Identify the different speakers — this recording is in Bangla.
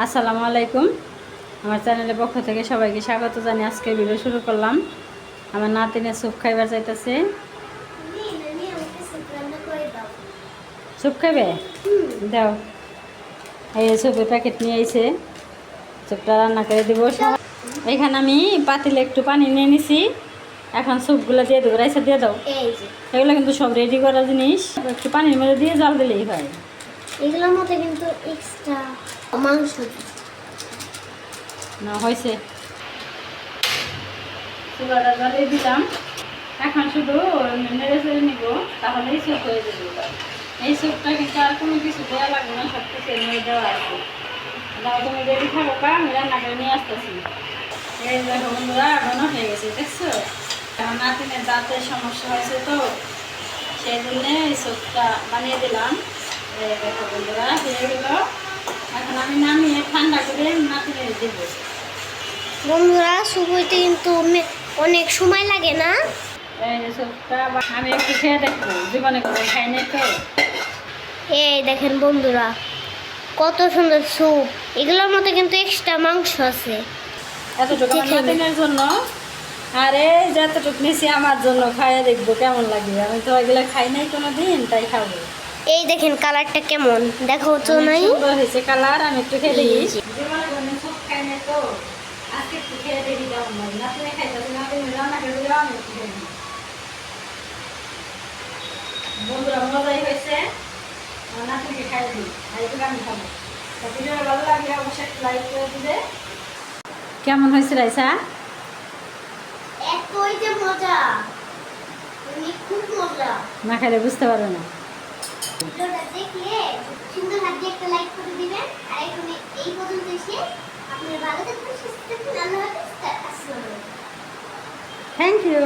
Speaker 1: আসসালামু আলাইকুম। আমার চ্যানেলের পক্ষ থেকে সবাইকে স্বাগত জানিয়ে আজকে ভিডিও শুরু করলাম। আমার নাতিনের স্যুপ খাইবার চাইতেছে স্যুপ খাইবে? দাও। এই স্যুপের প্যাকেট নিয়ে এসে স্যুপটা রান্না করে দেবো। এখানে আমি পাতিলে একটু পানি নিয়ে নিছি। এখন স্যুপগুলো দিয়ে দেবো। রাইসে দিয়ে দাও। এগুলো কিন্তু সব রেডি করা জিনিস। একটু পানির মধ্যে দিয়ে জল দিলেই হয়।
Speaker 2: এগুলোর মধ্যে কিন্তু এক্সট্রা মাংস
Speaker 1: না, হয়েছে। দিলাম। এখন শুধু নেড়ে চেড়ে নিব, তাহলেই স্যুপ হয়ে যাবে এই স্যুপটা কিন্তু আর কোনো কিছু দেওয়া লাগবে না সব কিছু এর দেওয়া আছে। দাও তুমি রেডি থাকো কা আমি রান্না করে নিয়ে আসতেছি। এই দেখো বন্ধুরা ঘন হয়ে গেছে, দেখছ? কারণ নাতিনের দাঁতের সমস্যা হয়েছে তো, সেই জন্যে এই স্যুপটা বানিয়ে দিলাম। বন্ধুরা হয়ে গেল। এখন আমি নামিয়ে ঠান্ডা করে নাতিনের দেবো।
Speaker 2: বন্ধুরা শুভইতে কিন্তু অনেক- সময় লাগে না?
Speaker 1: এই যে স্যুপটা আমি একটু খেয়ে দেখব। জীবনে করে খাই নাই তো?
Speaker 2: এই দেখেন বন্ধুরা কত সুন্দর স্যুপ এগুলোর মধ্যে কিন্তু এক্সট্রা মাংস আছে।
Speaker 1: এতটুকু আমার জন্য। আর এই যতটুকু নিয়েছি আমার জন্য খাইয়ে দেখব কেমন লাগে। আমি তো এগুলো খাই নাই কোনো দিন তাই খাব।
Speaker 2: এই দেখেন কালারটা কেমন? দেখো তো নাই?
Speaker 1: হয়েছে কালার আমি একটু খেয়ে। বন্ধুরা মজাই হয়েছে। দিই। আর একটু আমি খাব। তা ভিডিওটা ভালো লাগলে অবশ্যই লাইক করে দিবে। কেমন হয়েছে রাইসা?
Speaker 2: এতই যে মজা। মানে খুব মজা।
Speaker 1: না খাইলে বুঝতে পারবে না।
Speaker 2: ভিডিওটা দেখলে সুন্দর লাগলে একটা লাইক করে দিবেন। আর এই পর্যন্ত এসে আপনি ভালো থাকবেন, সুস্থ থাকবেন, আল্লাহ হাফেজ
Speaker 1: থ্যাংক ইউ